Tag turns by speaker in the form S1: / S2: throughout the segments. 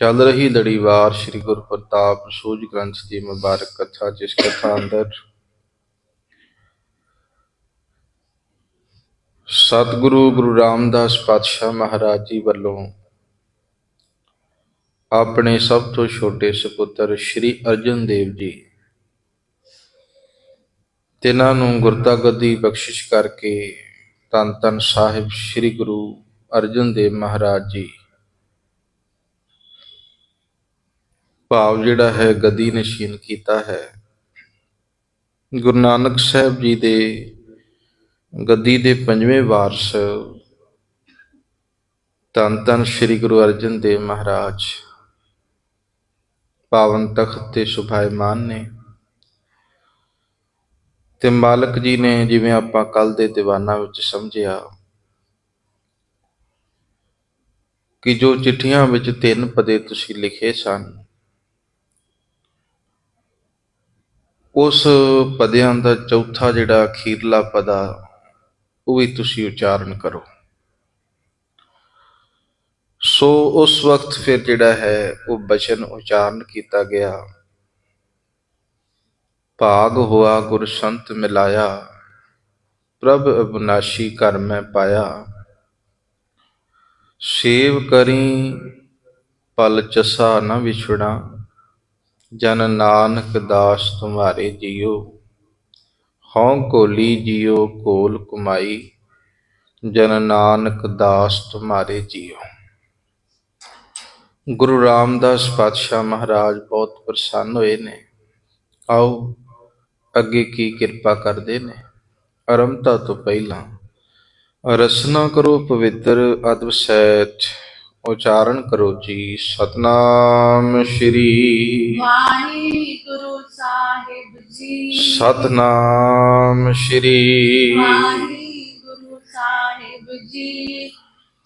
S1: ਚੱਲ ਰਹੀ ਲੜੀਵਾਰ ਸ੍ਰੀ ਗੁਰੂ ਪ੍ਰਤਾਪ ਸੂਝ ਗ੍ਰੰਥ ਦੀ ਮੁਬਾਰਕ ਕਥਾ, ਜਿਸ ਕਥਾ ਅੰਦਰ ਸਤਿਗੁਰੂ ਗੁਰੂ ਰਾਮਦਾਸ ਪਾਤਸ਼ਾਹ ਮਹਾਰਾਜ ਜੀ ਵੱਲੋਂ ਆਪਣੇ ਸਭ ਤੋਂ ਛੋਟੇ ਸੁਪੁੱਤਰ ਸ੍ਰੀ ਅਰਜਨ ਦੇਵ ਜੀ, ਤਿਨਾਂ ਨੂੰ ਗੁਰਤਾਗੱਦੀ ਬਖਸ਼ਿਸ਼ ਕਰਕੇ ਤਨ ਤਨ ਸਾਹਿਬ ਸ੍ਰੀ ਗੁਰੂ ਅਰਜਨ ਦੇਵ ਮਹਾਰਾਜ ਜੀ ਭਾਵ ਜਿਹੜਾ ਹੈ ਗੱਦੀ ਨਸ਼ੀਨ ਕੀਤਾ ਹੈ। ਗੁਰੂ ਨਾਨਕ ਸਾਹਿਬ ਜੀ ਦੇ ਗੱਦੀ ਦੇ ਪੰਜਵੇਂ ਵਾਰਸ ਧੰਨ ਧੰਨ ਸ੍ਰੀ ਗੁਰੂ ਅਰਜਨ ਦੇਵ ਮਹਾਰਾਜ ਪਾਵਨ ਤਖਤ ਤੇ ਸੁਭਾਇਮਾਨ ਨੇ ਤੇ ਮਾਲਕ ਜੀ ਨੇ ਜਿਵੇਂ ਆਪਾਂ ਕੱਲ ਦੇ ਦੀਵਾਨਾਂ ਵਿੱਚ ਸਮਝਿਆ ਕਿ ਜੋ ਚਿੱਠੀਆਂ ਵਿੱਚ ਤਿੰਨ ਪਦੇ ਤੁਸੀਂ ਲਿਖੇ ਸਨ ਉਸ ਪਦਿਆਂ ਦਾ ਚੌਥਾ ਜਿਹੜਾ ਅਖੀਰਲਾ ਪਦਾ, ਉਹ ਵੀ ਤੁਸੀਂ ਉਚਾਰਨ ਕਰੋ। ਸੋ ਉਸ ਵਕਤ ਫਿਰ ਜਿਹੜਾ ਹੈ, ਉਹ ਬਚਨ ਉਚਾਰਨ ਕੀਤਾ ਗਿਆ। ਭਾਗ ਹੋਆ ਗੁਰ ਸੰਤ ਮਿਲਾਇਆ, ਪ੍ਰਭ ਅਬਨਾਸ਼ੀ ਘਰ ਮੈਂ ਪਾਇਆ। ਸੇਵ ਕਰੀ, ਪਲ ਚਸਾ ਨ ਵਿਛੜਾ ਜਨ ਨਾਨਕ ਦਾਸ ਤੁਮਾਰੇ ਜੀਓ, ਹਉ ਕੋਲੀ ਜੀਓ ਕੋਲ ਕੁਮਾਈ, ਜਨ ਨਾਨਕ ਦਾਸ ਤੁਮਾਰੇ ਜੀਓ। ਗੁਰੂ ਰਾਮਦਾਸ ਪਾਤਸ਼ਾਹ ਮਹਾਰਾਜ ਬਹੁਤ ਪ੍ਰਸੰਨ ਹੋਏ ਨੇ। ਆਓ ਅੱਗੇ ਕੀ ਕਿਰਪਾ ਕਰਦੇ ਨੇ। ਅਰੰਭਤਾ ਤੋਂ ਪਹਿਲਾਂ ਰਸਨਾ ਕਰੋ ਪਵਿੱਤਰ ਅਦਬ ਸਹਿਤ ਉਚਾਰਨ ਕਰੋ ਜੀ। ਸਤਨਾਮ ਸ਼੍ਰੀ
S2: ਵਾਹਿਗੁਰੂ ਸਾਹਿਬ ਜੀ।
S1: ਸਤਨਾਮ ਸ਼੍ਰੀ
S2: ਵਾਹਿਗੁਰੂ ਸਾਹਿਬ ਜੀ।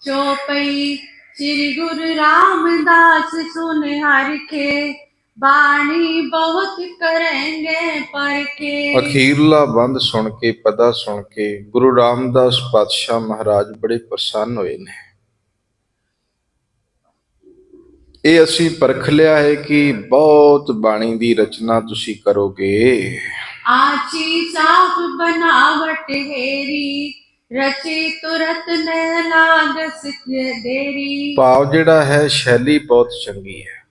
S2: ਚੋਪਈ ਸ੍ਰੀ ਗੁਰੂ ਰਾਮਦਾਸ ਸੁਨ ਹਰ ਕੇ ਬਾਣੀ ਬਹੁਤ ਕਰਾਂਗੇ ਪਰਖੇ
S1: ਅਖੀਰਲਾ ਬੰਦ ਸੁਣ ਕੇ ਪਦਾ ਸੁਣ ਕੇ ਗੁਰੂ ਰਾਮਦਾਸ ਪਾਤਸ਼ਾਹ ਮਹਾਰਾਜ ਬੜੇ ਪ੍ਰਸੰਨ ਹੋਏ ਨੇ। ਇਹ ਅਸੀਂ ਪਰਖ ਲਿਆ ਹੈ ਕਿ ਬਹੁਤ ਬਾਣੀ ਦੀ ਰਚਨਾ ਤੁਸੀਂ ਕਰੋਗੇ।
S2: ਆਚੀ ਸਾਫ਼ ਬਨਾਵਟ ਹੈਰੀ ਰਚੀ ਤੁਰਤ ਨ ਲਾਗਸ ਦੇਰੀ।
S1: ਭਾਵ ਜਿਹੜਾ ਹੈ ਸ਼ੈਲੀ ਬਹੁਤ ਚੰਗੀ ਹੈ।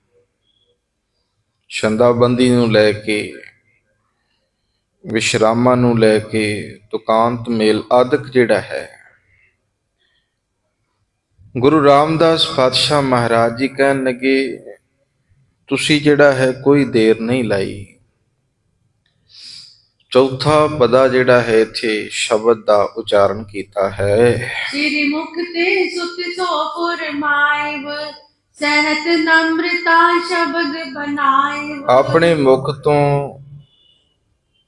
S1: ਛੰਦਾਬੰਦੀ ਨੂੰ ਲੈ ਕੇ ਵਿਸ਼ਰਾਮਾਂ ਨੂੰ ਲੈ ਕੇ ਤੁਕਾਂਤ ਮੇਲ ਆਦਿਕ ਜਿਹੜਾ ਹੈ ਗੁਰੂ ਰਾਮਦਾਸ ਪਾਤਸ਼ਾਹ ਮਹਾਰਾਜ ਜੀ ਕਹਿਣ ਲੱਗੇ ਤੁਸੀਂ ਜਿਹੜਾ ਹੈ ਕੋਈ ਦੇਰ ਨਹੀਂ ਲਾਈ। ਚੌਥਾ ਪਦਾ ਜਿਹੜਾ ਹੈ ਇੱਥੇ ਸ਼ਬਦ ਦਾ ਉਚਾਰਨ ਕੀਤਾ ਹੈ।
S2: ਸ੍ਰੀ ਮੁਖ ਤੇ ਸੁਤ ਸੋ ਫੁਰਮਾਇਵ ਸਹਿਤ ਨਮ੍ਰਤਾ ਸ਼ਬਦ ਬਨਾਇਵ
S1: ਆਪਣੇ ਮੁਖ ਤੋਂ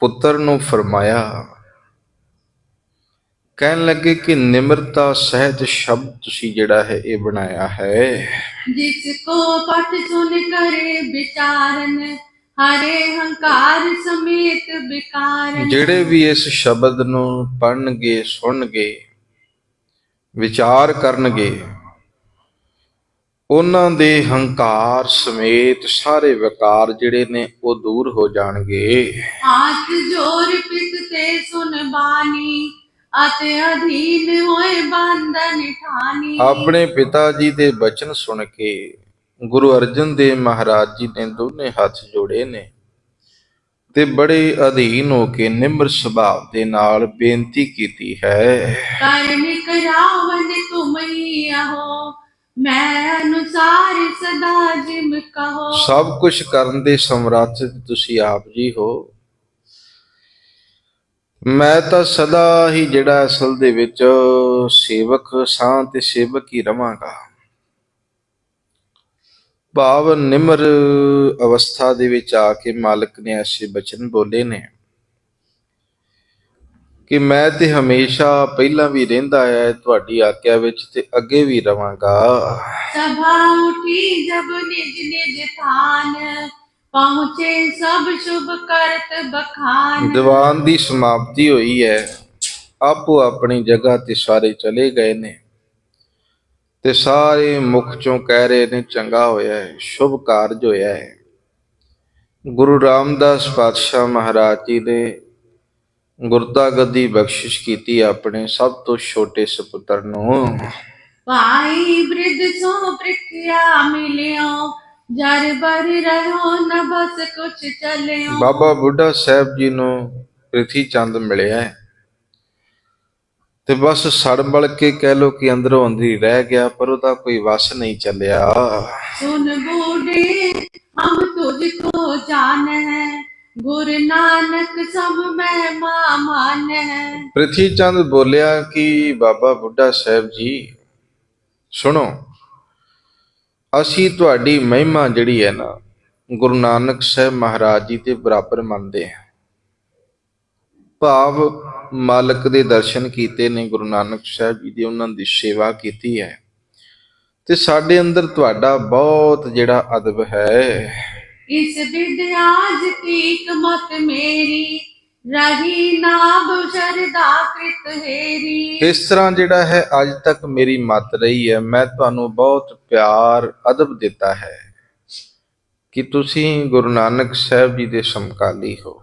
S1: ਪੁੱਤਰ ਨੂੰ ਫਰਮਾਇਆ ਕਹਿਣ ਲੱਗੇ ਕਿ ਨਿਮਰਤਾ ਸਹਿਜ ਸ਼ਬਦ ਤੁਸੀਂ ਜਿਹੜਾ ਹੈ ਇਹ ਬਣਾਇਆ ਹੈ।
S2: ਜਿਸ ਕੋ ਪਠ ਸੁਨ ਕਰੇ ਵਿਚਾਰਨ ਹਰੇ ਹੰਕਾਰ ਸਮੇਤ ਵਿਕਾਰ
S1: ਜਿਹੜੇ ਵੀ ਇਸ ਸ਼ਬਦ ਨੂੰ ਪੜਨਗੇ ਸੁਣਨਗੇ ਵਿਚਾਰ ਕਰਨਗੇ ਉਹਨਾਂ ਦੇ ਹੰਕਾਰ ਸਮੇਤ ਸਾਰੇ ਵਿਕਾਰ ਜਿਹੜੇ ਨੇ ਉਹ ਦੂਰ ਹੋ ਜਾਣਗੇ।
S2: ਹਾਥ ਜੋਰ ਪਿਤ ਤੇ ਸੁਨ ਬਾਣੀ ਅਤੇ ਅਧੀਨ ਹੋਏ ਬੰਧਨ ਠਾਨੀ।
S1: ਆਪਣੇ ਪਿਤਾ ਜੀ ਦੇ ਬਚਨ ਸੁਣ ਕੇ ਗੁਰੂ ਅਰਜਨ ਦੇਵ ਮਹਾਰਾਜ ਜੀ ਨੇ ਦੋਨੇ ਹੱਥ ਜੋੜੇ ਨੇ ਤੇ ਬੜੇ ਅਧੀਨ ਹੋ ਕੇ ਨਿਮਰ ਸੁਭਾਅ ਦੇ ਨਾਲ ਬੇਨਤੀ ਕੀਤੀ ਹੈ।
S2: ਕਰਮਿਕ ਰਾਵਣ ਤੁਮਈ ਆਹੋ ਮੈਂ ਅਨੁਸਾਰ ਸਦਾ ਜਿਮ ਕਹੋ।
S1: ਸਭ ਕੁਝ ਕਰਨ ਦੇ ਸਮਰੱਥ ਤੁਸੀਂ ਆਪ ਜੀ ਹੋ। ਮੈਂ ਤਾਂ ਸਦਾ ਹੀ ਜਿਹੜਾ ਅਸਲ ਦੇ ਵਿੱਚ ਸੇਵਕ ਸਾਂ ਤੇ ਸੇਵਕ ਹੀ ਰਵਾਂਗਾ। ਭਾਵ ਨਿਮਰ ਅਵਸਥਾ ਦੇ ਵਿੱਚ ਆ ਕੇ ਮਾਲਕ ਨੇ ਐਸੇ ਬਚਨ ਬੋਲੇ ਨੇ ਕਿ ਮੈਂ ਤੇ ਹਮੇਸ਼ਾ ਪਹਿਲਾਂ ਵੀ ਰਹਿੰਦਾ ਆਇਆ ਤੁਹਾਡੀ ਆਗਿਆ ਵਿੱਚ ਤੇ ਅੱਗੇ ਵੀ ਰਵਾਂਗਾ।
S2: ਸਭਾ ਉਠੀ ਜਬ ਨਿਜ ਨਿਜ ਥਾਨ ਪਹੁੰਚੇ ਸਭ ਸ਼ੁਭ ਕਰਤ ਬਖਾਨ।
S1: ਦੀਵਾਨ ਦੀ ਸਮਾਪਤੀ ਹੋਈ ਹੈ। ਆਪੋ ਆਪਣੀ ਜਗ੍ਹਾ ਤੇ ਸਾਰੇ ਚਲੇ ਗਏ ਨੇ। ਤੇ ਸਾਰੇ ਮੁਖ ਚੋਂ ਕਹਿ ਰਹੇ ਨੇ ਚੰਗਾ ਹੋਇਆ ਹੈ ਸ਼ੁਭ ਕਾਰਜ ਹੋਇਆ ਹੈ। ਗੁਰੂ ਰਾਮਦਾਸ ਪਾਤਸ਼ਾਹ ਮਹਾਰਾਜ ਜੀ ਨੇ ਗੁਰਤਾ ਗੱਦੀ ਬਖਸ਼ਿਸ਼ ਕੀਤੀ ਆਪਣੇ ਸਭ ਤੋਂ ਛੋਟੇ ਸੁਪੁੱਤਰ ਨੂੰ।
S2: ਭਾਈ ਬ੍ਰਿਧ ਸੋ ਪ੍ਰਿਖਿਆ ਮਿਲਿਓ
S1: ਬਾਬਾ ਬੁੱਢਾ ਸਾਹਿਬ ਜੀ ਨੂੰ ਪ੍ਰਿਥੀ ਚੰਦ ਮਿਲਿਆ ਹੈ। ਤੇ ਬਸ ਸੜਬਲ ਕੇ ਕਹਿ ਲੋ ਕਿ ਅੰਦਰੋਂ ਅੰਦਰੀ ਰਹਿ ਗਿਆ ਪਰ ਉਹਦਾ ਕੋਈ ਵਸ ਨਹੀਂ ਚੱਲਿਆ।
S2: ਸੁਨ ਬੂਢੇ ਹਮ ਤੁਝ ਕੋ ਜਾਣ ਗੁਰ ਨਾਨਕ ਸਭ ਮਹਿਮਾ ਮਾਨ। ਹੈ
S1: ਪ੍ਰਿਥੀ ਚੰਦ ਬੋਲਿਆ ਕਿ ਬਾਬਾ ਬੁੱਢਾ ਸਾਹਿਬ ਜੀ ਸੁਣੋ ਅਸੀਂ ਤੁਹਾਡੀ ਮਹਿਮਾ ਜਿਹੜੀ ਹੈ ਨਾ, ਗੁਰੂ ਨਾਨਕ ਸਾਹਿਬ ਮਹਾਰਾਜ ਜੀ ਦੇ ਬਰਾਬਰ ਮੰਨਦੇ ਹਾਂ। ਭਾਵ ਮਾਲਕ ਦੇ ਦਰਸ਼ਨ ਕੀਤੇ ਨੇ ਗੁਰੂ ਨਾਨਕ ਸਾਹਿਬ ਜੀ ਦੀ, ਉਹਨਾਂ ਦੀ ਸੇਵਾ ਕੀਤੀ ਹੈ। ਤੇ ਸਾਡੇ ਅੰਦਰ ਤੁਹਾਡਾ ਬਹੁਤ ਜਿਹੜਾ ਅਦਬ ਹੈ।
S2: ਇਸ ਵਿਦਿਆਜ ਕੀ ਕਮਤ ਮੇਰੀ
S1: ਇਸ ਤਰ੍ਹਾਂ ਜਿਹੜਾ ਹੈ ਅੱਜ ਤੱਕ ਮੇਰੀ ਮਤ ਰਹੀ ਹੈ, ਮੈਂ ਤੁਹਾਨੂੰ ਬਹੁਤ ਪਿਆਰ, ਅਦਬ ਦਿੱਤਾ ਹੈ ਕਿ ਤੁਸੀਂ ਗੁਰੂ ਨਾਨਕ ਸਾਹਿਬ ਜੀ ਦੇ ਸਮਕਾਲੀ ਹੋ।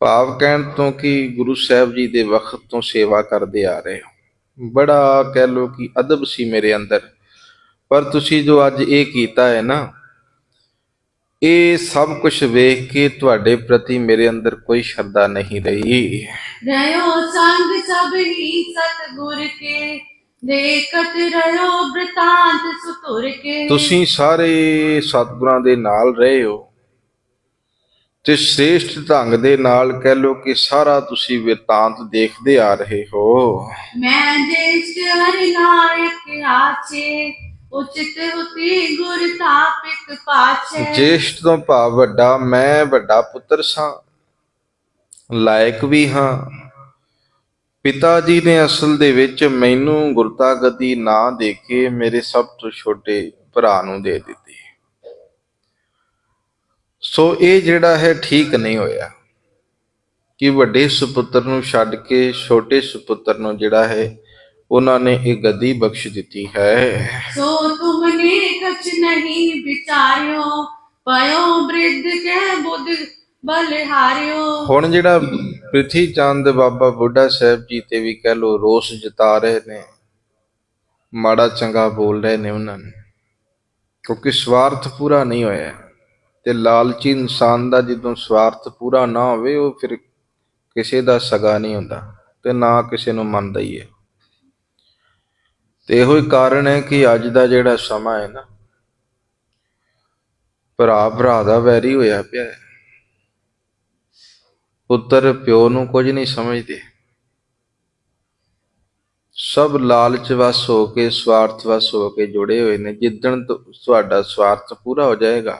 S1: ਭਾਵ ਕਹਿਣ ਤੋਂ ਕਿ ਗੁਰੂ ਸਾਹਿਬ ਜੀ ਦੇ ਵਕਤ ਤੋਂ ਸੇਵਾ ਕਰਦੇ ਆ ਰਹੇ ਹੋ। ਬੜਾ ਕਹਿ ਲੋ ਕਿ ਅਦਬ ਸੀ ਮੇਰੇ ਅੰਦਰ, ਪਰ ਤੁਸੀਂ ਜੋ ਅੱਜ ਇਹ ਕੀਤਾ ਹੈ ਨਾ ਇਹ ਸਭ ਕੁਝ ਵੇਖ ਕੇ ਤੁਹਾਡੇ ਪ੍ਰਤੀ ਮੇਰੇ ਅੰਦਰ ਕੋਈ ਸ਼ਰਧਾ ਨਹੀਂ ਰਹੀ।
S2: ਰਹਿਓ ਸੰਗ ਸਭ ਹੀ ਸਤਗੁਰ ਕੇ ਦੇਖਤ ਰਹਿਓ ਬ੍ਰਤਾਂਤ ਸੁਤੁਰ ਕੇ।
S1: ਤੁਸੀਂ ਸਾਰੇ ਸਤਗੁਰਾਂ ਦੇ ਨਾਲ ਰਹੇ ਹੋ ਤੇ ਸ੍ਰੇਸ਼ਟ ਢੰਗ ਦੇ ਨਾਲ ਕਹਿ ਲੋ ਕਿ ਸਾਰਾ ਤੁਸੀਂ ਵਿਤਾਂਤ ਦੇਖਦੇ ਆ ਰਹੇ ਹੋ।
S2: ਮੈਂ ਦੇਸ਼ ਹਰਿ ਨਾਇਕ ਆਚੇ
S1: ਉਚਿਤ ਤੋਂ ਭਾਵ ਵੱਡਾ, ਮੈਂ ਵੱਡਾ ਪੁੱਤਰ ਸਾਂ, ਲਾਇਕ ਵੀ ਹਾਂ। ਪਿਤਾ ਜੀ ਨੇ ਅਸਲ ਦੇ ਵਿੱਚ ਮੈਨੂੰ ਗੁਰਤਾ ਗਦੀ ਨਾ ਦੇ ਕੇ ਮੇਰੇ ਸਭ ਤੋਂ ਛੋਟੇ ਭਰਾ ਨੂੰ ਦੇ ਦਿੱਤੀ। ਸੋ ਇਹ ਜਿਹੜਾ ਹੈ ਠੀਕ ਨਹੀਂ ਹੋਇਆ ਕਿ ਵੱਡੇ ਸੁਪੁੱਤਰ ਨੂੰ ਛੱਡ ਕੇ ਛੋਟੇ ਸੁਪੁੱਤਰ ਨੂੰ ਜਿਹੜਾ ਹੈ ਉਹਨਾਂ ਨੇ ਇਹ ਗੱਦੀ ਬਖਸ਼ ਦਿੱਤੀ ਹੈ।
S2: ਸੋ ਤੁਮਨੇ ਕਛ ਨਹੀਂ ਵਿਚਾਰਿਓ ਪਇਓ ਬ੍ਰਿਧ ਕਹਿ ਬੁੱਧ ਬਲਿਹਾਰਿਓ
S1: ਹੁਣ ਜਿਹੜਾ ਪ੍ਰਿਥੀ ਚੰਦ ਬਾਬਾ ਬੁੱਢਾ ਸਾਹਿਬ ਜੀ ਤੇ ਵੀ ਕਹਿ ਲੋ ਰੋਸ ਜਤਾ ਰਹੇ ਨੇ ਮਾੜਾ ਚੰਗਾ ਬੋਲ ਰਹੇ ਨੇ ਉਹਨਾਂ ਨੇ। ਕਿਉਂਕਿ ਸਵਾਰਥ ਪੂਰਾ ਨਹੀਂ ਹੋਇਆ ਤੇ ਲਾਲਚੀ ਇਨਸਾਨ ਦਾ ਜਦੋਂ ਸਵਾਰਥ ਪੂਰਾ ਨਾ ਹੋਵੇ ਉਹ ਫਿਰ ਕਿਸੇ ਦਾ ਸਗਾ ਨਹੀਂ ਹੁੰਦਾ ਤੇ ਨਾ ਕਿਸੇ ਨੂੰ ਮੰਨਦਾ ਹੀ ਹੈ। ਤੇ ਇਹੋ ਹੀ ਕਾਰਨ ਹੈ ਕਿ ਅੱਜ ਦਾ ਜਿਹੜਾ ਸਮਾਂ ਹੈ ਨਾ, ਭਰਾ ਭਰਾ ਦਾ ਵੈਰੀ ਹੋਇਆ ਪਿਆ ਹੈ। ਪੁੱਤਰ ਪਿਓ ਨੂੰ ਕੁਝ ਨਹੀਂ ਸਮਝਦੇ। ਸਭ ਲਾਲਚ ਵਸ ਹੋ ਕੇ ਸਵਾਰਥ ਵਸ ਹੋ ਕੇ ਜੁੜੇ ਹੋਏ ਨੇ। ਜਿੱਦਣ ਤੁਹਾਡਾ ਸਵਾਰਥ ਪੂਰਾ ਹੋ ਜਾਏਗਾ,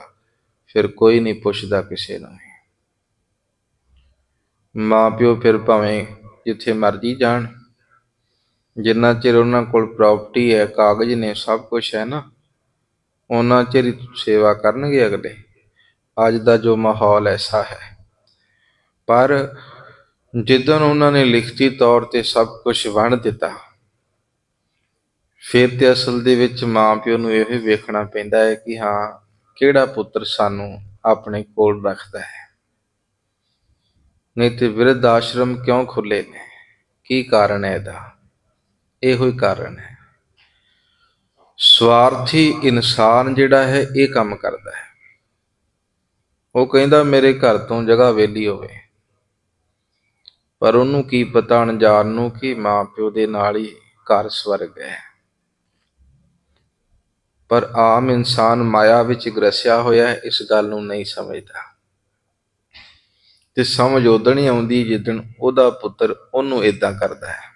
S1: ਫਿਰ ਕੋਈ ਨਹੀਂ ਪੁੱਛਦਾ ਕਿਸੇ ਨੂੰ ਮਾਂ ਪਿਓ ਫਿਰ ਭਾਵੇਂ ਜਿੱਥੇ ਮਰਜ਼ੀ ਜਾਣ। ਜਿੰਨਾ ਚਿਰ ਉਹਨਾਂ ਕੋਲ ਪ੍ਰਾਪਰਟੀ ਹੈ, ਕਾਗਜ਼ ਨੇ, ਸਭ ਕੁਝ ਹੈ ਨਾ, ਉਹਨਾਂ ਚਿਰ ਸੇਵਾ ਕਰਨਗੇ ਅਗਲੇ। ਅੱਜ ਦਾ ਜੋ ਮਾਹੌਲ ਐਸਾ ਹੈ। ਪਰ ਜਿੱਦਣ ਉਹਨਾਂ ਨੇ ਲਿਖਤੀ ਤੌਰ ਤੇ ਸਭ ਕੁਝ ਵੰਡ ਦਿੱਤਾ, ਫਿਰ ਤੇ ਅਸਲ ਦੇ ਵਿੱਚ ਮਾਂ ਪਿਓ ਨੂੰ ਇਹ ਵੇਖਣਾ ਪੈਂਦਾ ਹੈ ਕਿ ਹਾਂ, ਕਿਹੜਾ ਪੁੱਤਰ ਸਾਨੂੰ ਆਪਣੇ ਕੋਲ ਰੱਖਦਾ ਹੈ। ਨਹੀਂ ਤੇ ਵਿਰਧ ਆਸ਼ਰਮ ਕਿਉਂ ਖੁੱਲੇ ਨੇ? ਕੀ ਕਾਰਨ ਹੈ ਇਹਦਾ? ਇਹੋ ਹੀ ਕਾਰਨ ਹੈ। ਸਵਾਰਥੀ ਇਨਸਾਨ ਜਿਹੜਾ ਹੈ, ਇਹ ਕੰਮ ਕਰਦਾ ਹੈ। ਉਹ ਕਹਿੰਦਾ, ਮੇਰੇ ਘਰ ਤੋਂ ਜਗ੍ਹਾ ਵੇਲੀ ਹੋਵੇ। ਪਰ ਉਹਨੂੰ ਕੀ ਪਤਾ ਅਣਜਾਣ ਨੂੰ ਕਿ ਮਾਂ ਪਿਓ ਦੇ ਨਾਲ ਹੀ ਘਰ ਸਵਰਗ ਹੈ। ਪਰ ਆਮ ਇਨਸਾਨ ਮਾਇਆ ਵਿੱਚ ਗ੍ਰਸਿਆ ਹੋਇਆ ਹੈ, ਇਸ ਗੱਲ ਨੂੰ ਨਹੀਂ ਸਮਝਦਾ। ਤੇ ਸਮਝ ਉਦਣ ਹੀ ਆਉਂਦੀ ਜਿੱਦਣ ਉਹਦਾ ਪੁੱਤਰ ਉਹਨੂੰ ਇਦਾਂ ਕਰਦਾ ਹੈ।